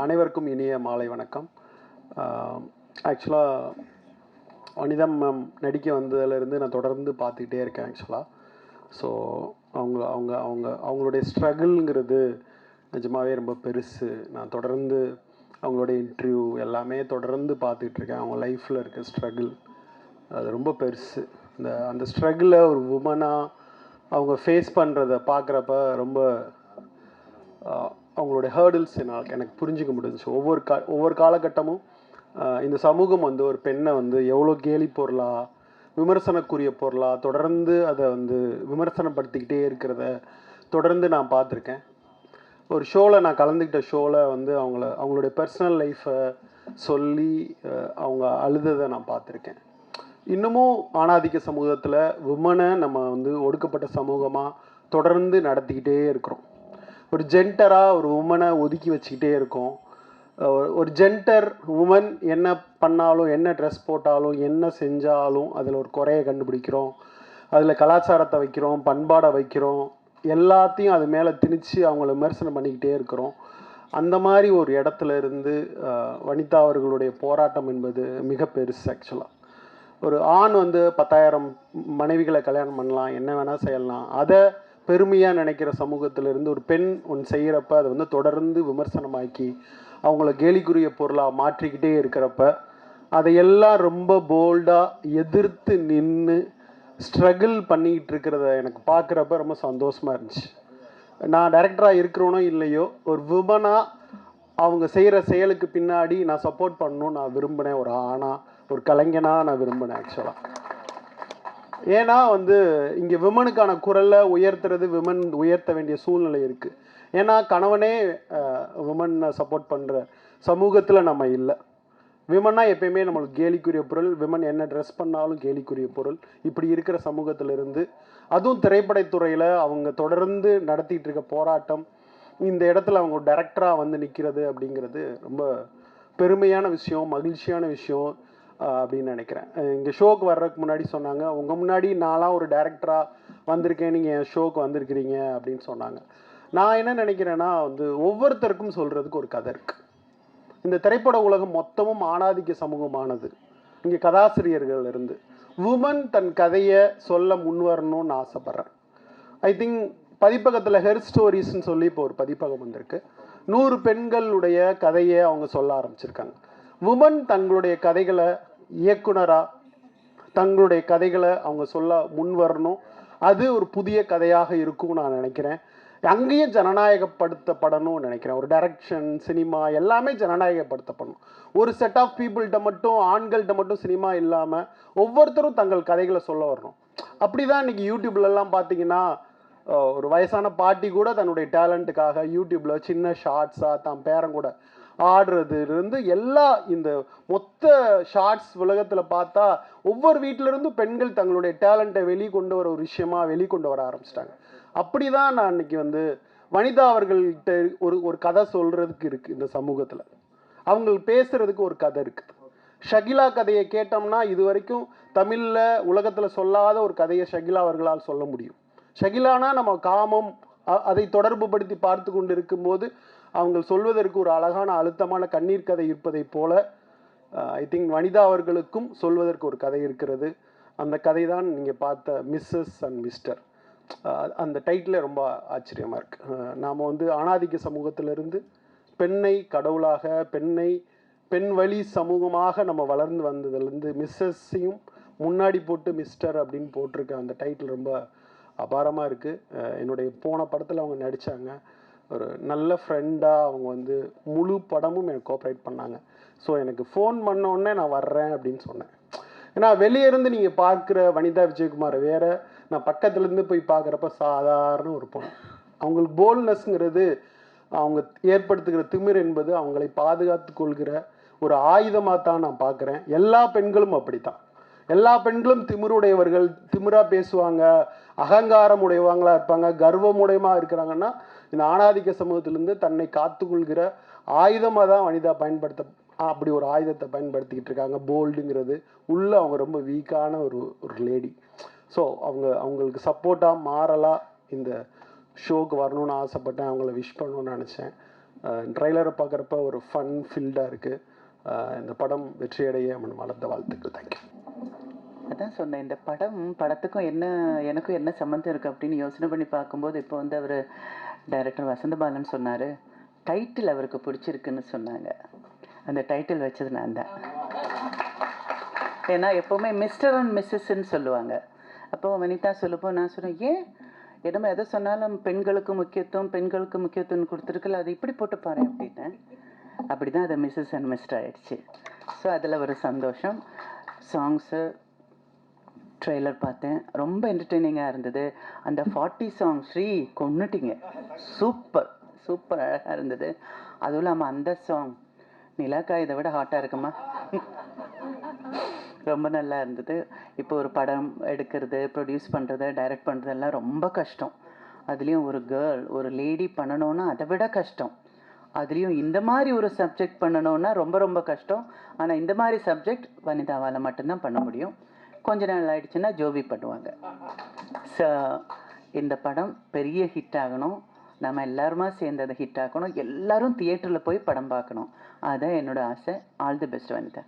அனைவருக்கும் இனிய மாலை வணக்கம். ஆக்சுவலாக வனிதம் மேம் நடிக்க வந்ததுலேருந்து நான் தொடர்ந்து பார்த்துக்கிட்டே இருக்கேன் ஆக்சுவலாக ஸோ அவங்க அவங்க அவங்க அவங்களுடைய ஸ்ட்ரகிள்ங்கிறது நிஜமாவே ரொம்ப பெருசு. நான் தொடர்ந்து அவங்களுடைய இன்டர்வியூ எல்லாமே தொடர்ந்து பார்த்துக்கிட்டு இருக்கேன். அவங்க லைஃப்பில் இருக்க ஸ்ட்ரகிள் அது ரொம்ப பெருசு. இந்த அந்த ஸ்ட்ரகிளை ஒரு உமனாக அவங்க ஃபேஸ் பண்ணுறத பார்க்குறப்ப ரொம்ப அவங்களோட ஹேர்டில்ஸ் என்னால் எனக்கு புரிஞ்சுக்க முடிஞ்சுச்சு ஒவ்வொரு கா ஒவ்வொரு காலகட்டமும் இந்த சமூகம் வந்து ஒரு பெண்ணை வந்து எவ்வளோ கேலி பொருளா விமர்சனக்குரிய பொருளா தொடர்ந்து அதை வந்து விமர்சனப்படுத்திக்கிட்டே இருக்கிறத தொடர்ந்து நான் பார்த்துருக்கேன். ஒரு ஷோவில் நான் கலந்துக்கிட்ட ஷோவில் வந்து அவங்கள அவங்களுடைய பர்சனல் லைஃப்பை சொல்லி அவங்க அழுததை நான் பார்த்துருக்கேன். இன்னமும் ஆணாதிக்க சமூகத்தில் விமனை நம்ம வந்து ஒடுக்கப்பட்ட சமூகமாக தொடர்ந்து நடத்திக்கிட்டே இருக்கிறோம். ஒரு ஜென்டராக ஒரு உமனை ஒதுக்கி வச்சுக்கிட்டே இருக்கோம். ஒரு ஜென்டர் உமன் என்ன பண்ணாலும் என்ன ட்ரெஸ் போட்டாலும் என்ன செஞ்சாலும் அதில் ஒரு குறையை கண்டுபிடிக்கிறோம். அதில் கலாச்சாரத்தை வைக்கிறோம் பண்பாடை வைக்கிறோம். எல்லாத்தையும் அது மேலே திணிச்சு அவங்கள விமர்சனம் பண்ணிக்கிட்டே இருக்கிறோம். அந்த மாதிரி ஒரு இடத்துல இருந்து வனிதா அவர்களுடைய போராட்டம் என்பது மிக பெருசு ஆக்சுவலாக ஒரு ஆண் வந்து பத்தாயிரம் மனைவிகளை கல்யாணம் பண்ணலாம் என்ன வேணால் செய்யலாம். அதை பெருமையாக நினைக்கிற சமூகத்திலிருந்து ஒரு பெண் ஒன்று செய்கிறப்ப அதை வந்து தொடர்ந்து விமர்சனமாக்கி அவங்கள கேலிக்குரிய பொருளாக மாற்றிக்கிட்டே இருக்கிறப்ப அதையெல்லாம் ரொம்ப போல்டாக எதிர்த்து நின்று ஸ்ட்ரகிள் பண்ணிக்கிட்டு இருக்கிறத எனக்கு பார்க்குறப்ப ரொம்ப சந்தோஷமாக இருந்துச்சு. நான் டைரக்டராக இருக்கிறோனோ இல்லையோ ஒரு விமனாக அவங்க செய்கிற செயலுக்கு பின்னாடி நான் சப்போர்ட் பண்ணணும்னு நான் விரும்பினேன். ஒரு ஆணாக ஒரு கலைஞனாக நான் விரும்பினேன் ஆக்சுவலாக ஏன்னா வந்து இங்கே விமனுக்கான குரலை உயர்த்துறது விமன் உயர்த்த வேண்டிய சூழ்நிலை இருக்குது ஏன்னா கணவனே விமனை சப்போர்ட் பண்ணுற சமூகத்தில் நம்ம இல்லை. விமன்னா எப்பயுமே நம்மளுக்கு கேலிக்குரிய பொருள். விமன் என்ன ட்ரெஸ் பண்ணாலும் கேலிக்குரிய பொருள். இப்படி இருக்கிற சமூகத்திலிருந்து அதுவும் திரைப்படத்துறையில் அவங்க தொடர்ந்து நடத்திட்டு இருக்க போராட்டம் இந்த இடத்துல அவங்க டைரக்டராக வந்து நிற்கிறது அப்படிங்கிறது ரொம்ப பெருமையான விஷயம் மகிழ்ச்சியான விஷயம். அப்படின்னு நினைக்கிறேன். இங்கே ஷோக்கு வர்றதுக்கு முன்னாடி சொன்னாங்க. உங்கள் முன்னாடி நான்லாம் ஒரு டேரக்டராக வந்திருக்கேன். நீங்கள் என் ஷோக்கு வந்திருக்கிறீங்க அப்படின்னு சொன்னாங்க. நான் என்ன நினைக்கிறேன்னா வந்து ஒவ்வொருத்தருக்கும் சொல்கிறதுக்கு ஒரு கதை இருக்குது இந்த திரைப்பட உலகம் மொத்தமும் ஆணாதிக்க சமூகமானது. இங்கே கதாசிரியர்கள் இருந்து உமன் தன் கதையை சொல்ல முன்வரணும்னு ஆசைப்பட்றேன். ஐ திங்க் பதிப்பகத்தில் ஹெர் ஸ்டோரிஸ்ன்னு சொல்லி இப்போ ஒரு பதிப்பகம் வந்திருக்கு. நூறு பெண்களுடைய கதையை அவங்க சொல்ல ஆரம்பிச்சிருக்காங்க. உமன் தங்களுடைய கதைகளை இயக்குனராக தங்களுடைய கதைகளை அவங்க சொல்ல முன் வரணும். அது ஒரு புதிய கதையாக இருக்கும் நான் நினைக்கிறேன். அங்கேயும் ஜனநாயகப்படுத்தப்படணும்னு நினைக்கிறேன். ஒரு டைரக்ஷன் சினிமா எல்லாமே ஜனநாயகப்படுத்தப்படணும். ஒரு செட் ஆஃப் பீப்புள்கிட்ட மட்டும் ஆண்கள்கிட்ட மட்டும் சினிமா இல்லாமல் ஒவ்வொருத்தரும் தங்கள் கதைகளை சொல்ல வரணும். அப்படி தான் இன்றைக்கி யூடியூப்லலாம் பார்த்தீங்கன்னா ஒரு வயசான பாட்டி கூட தன்னுடைய டேலண்ட்டுக்காக யூடியூப்பில் சின்ன ஷார்ட்ஸாக தான் பேரன் கூட ஆடுறதுலேருந்து எல்லா இந்த மொத்த ஷார்ட்ஸ் உலகத்தில் பார்த்தா ஒவ்வொரு வீட்டிலிருந்தும் பெண்கள் தங்களுடைய டேலண்ட்டை வெளிக்கொண்டு வர ஒரு விஷயமா வெளிக்கொண்டு வர ஆரம்பிச்சிட்டாங்க. அப்படி தான் நான் இன்னைக்கு வந்து வனிதா அவர்கள்ட்ட ஒரு ஒரு கதை சொல்கிறதுக்கு இருக்குது இந்த சமூகத்தில். அவங்க பேசுகிறதுக்கு ஒரு கதை இருக்குது ஷகிலா கதையை கேட்டோம்னா இது வரைக்கும் தமிழில் உலகத்தில் சொல்லாத ஒரு கதையை ஷகிலா அவர்களால் சொல்ல முடியும். ஷகிலானா நம்ம காமம் அதை அதை தொடர்புபடுத்தி பார்த்து கொண்டு இருக்கும்போது அவங்க சொல்வதற்கு ஒரு அழகான அழுத்தமான கண்ணீர் கதை இருப்பதைப் போல ஐ திங்க் வனிதா அவர்களுக்கும் சொல்வதற்கு ஒரு கதை இருக்கிறது. அந்த கதை தான் நீங்கள் பார்த்த மிஸ்ஸஸ் அண்ட் மிஸ்டர் அந்த டைட்டில் ரொம்ப ஆச்சரியமாக இருக்குது நாம் வந்து ஆணாதிக்க சமூகத்திலிருந்து பெண்ணை கடவுளாக பெண்ணை பெண் வழி சமூகமாக நம்ம வளர்ந்து வந்ததுலேருந்து மிஸ்ஸஸையும் முன்னாடி போட்டு மிஸ்டர் அப்படின்னு போட்டிருக்க அந்த டைட்டில் ரொம்ப அபாரமாக இருக்குது என்னுடைய போன படத்தில் அவங்க நடித்தாங்க ஒரு நல்ல ஃப்ரெண்டாக அவங்க வந்து முழு படமும் எனக்கு கோஆப்ரேட் பண்ணாங்க. ஸோ எனக்கு ஃபோன் பண்ண உடனே நான் வர்றேன் அப்படின்னு சொன்னேன். ஏன்னா வெளியே இருந்து நீங்கள் பார்க்குற வனிதா விஜயகுமார் வேற நான் பக்கத்துலேருந்து போய் பார்க்குறப்ப சாதாரண ஒரு பொண்ணு. அவங்களுக்கு போல்னஸ்ங்கிறது அவங்க ஏற்படுத்துகிற திமிர் என்பது அவங்களை பாதுகாத்து கொள்கிற ஒரு ஆயுதமாக தான் நான் பார்க்குறேன். எல்லா பெண்களும் அப்படித்தான். எல்லா பெண்களும் திமிருடையவர்கள் திமிராக பேசுவாங்க அகங்காரம் உடையவங்களா இருப்பாங்க கர்வம் இருக்கிறாங்கன்னா இந்த ஆணாதிக்க சமூகத்திலிருந்து தன்னை காத்துக்கொள்கிற ஆயுதமாக தான் வனிதா பயன்படுத்த அப்படி ஒரு ஆயுதத்தை பயன்படுத்திக்கிட்டு இருக்காங்க. போல்டுங்கிறது உள்ள அவங்க ரொம்ப வீக்கான ஒரு ஒரு லேடி ஸோ அவங்க அவங்களுக்கு சப்போர்ட்டாக மாறலாக இந்த ஷோக்கு வரணும்னு ஆசைப்பட்டேன். அவங்கள விஷ் பண்ணணும்னு நினச்சேன். ட்ரைலரை பார்க்குறப்ப ஒரு ஃபன் ஃபீல்டாக இருக்குது இந்த படம் வெற்றியடைய வளர்ந்த வாழ்த்துக்கள். தேங்க்யூ அதான் சொன்னேன். இந்த படம் படத்துக்கும் என்ன எனக்கும் என்ன சம்மந்தம் இருக்குது அப்படின்னு யோசனை பண்ணி பார்க்கும்போது இப்போ வந்து அவர் டைரக்டர் வசந்தபாலன் சொன்னார் டைட்டில் அவருக்கு பிடிச்சிருக்குன்னு சொன்னாங்க. அந்த டைட்டில் வச்சது நான் தான். ஏன்னா எப்போவுமே மிஸ்டர் அண்ட் மிஸ்ஸஸ்ன்னு சொல்லுவாங்க. அப்போ வனிதா சொல்லப்போ நான் சொன்னேன் ஏன்? என்னமோ எதை சொன்னாலும் பெண்களுக்கு முக்கியத்துவம் பெண்களுக்கு முக்கியத்துவம் கொடுத்துருக்கல அது இப்படி போட்டு பாரு அப்படின்னேன். அப்படி தான் அது மிஸ்ஸஸ் அண்ட் மிஸ்டர் ஆயிடுச்சு. ஸோ அதில் ஒரு சந்தோஷம். சாங்ஸு ட்ரெய்லர் பார்த்தேன். ரொம்ப என்டர்டெய்னிங்காக இருந்தது. அந்த ஃபார்ட்டி சாங் ஸ்ரீ கொண்டுட்டிங்க சூப்பர் சூப்பர் அழகாக இருந்தது. அதுவும் இல்லாமல் அந்த சாங் நிலாக்கா இதை விட ஹாட்டாக இருக்குமா? ரொம்ப நல்லா இருந்தது. இப்போ ஒரு படம் எடுக்கிறது ப்ரொடியூஸ் பண்ணுறது டைரக்ட் பண்ணுறதெல்லாம் ரொம்ப கஷ்டம். அதுலேயும் ஒரு கேர்ள் ஒரு லேடி பண்ணணும்னா அதை விட கஷ்டம். அதுலேயும் இந்த மாதிரி ஒரு சப்ஜெக்ட் பண்ணணும்னா ரொம்ப ரொம்ப கஷ்டம். ஆனால் இந்த மாதிரி சப்ஜெக்ட் வனிதாவால் மட்டும்தான் பண்ண முடியும். கொஞ்ச நாள் ஆயிடுச்சுன்னா ஜோபி பண்ணுவாங்க. ஸோ இந்த படம் பெரிய ஹிட் ஆகணும். நம்ம எல்லாருமா சேர்ந்து அதை ஹிட் ஆக்கணும். எல்லாரும் தியேட்டரில் போய் படம் பார்க்கணும். அதுதான் என்னோட ஆசை. All the best Vanitha.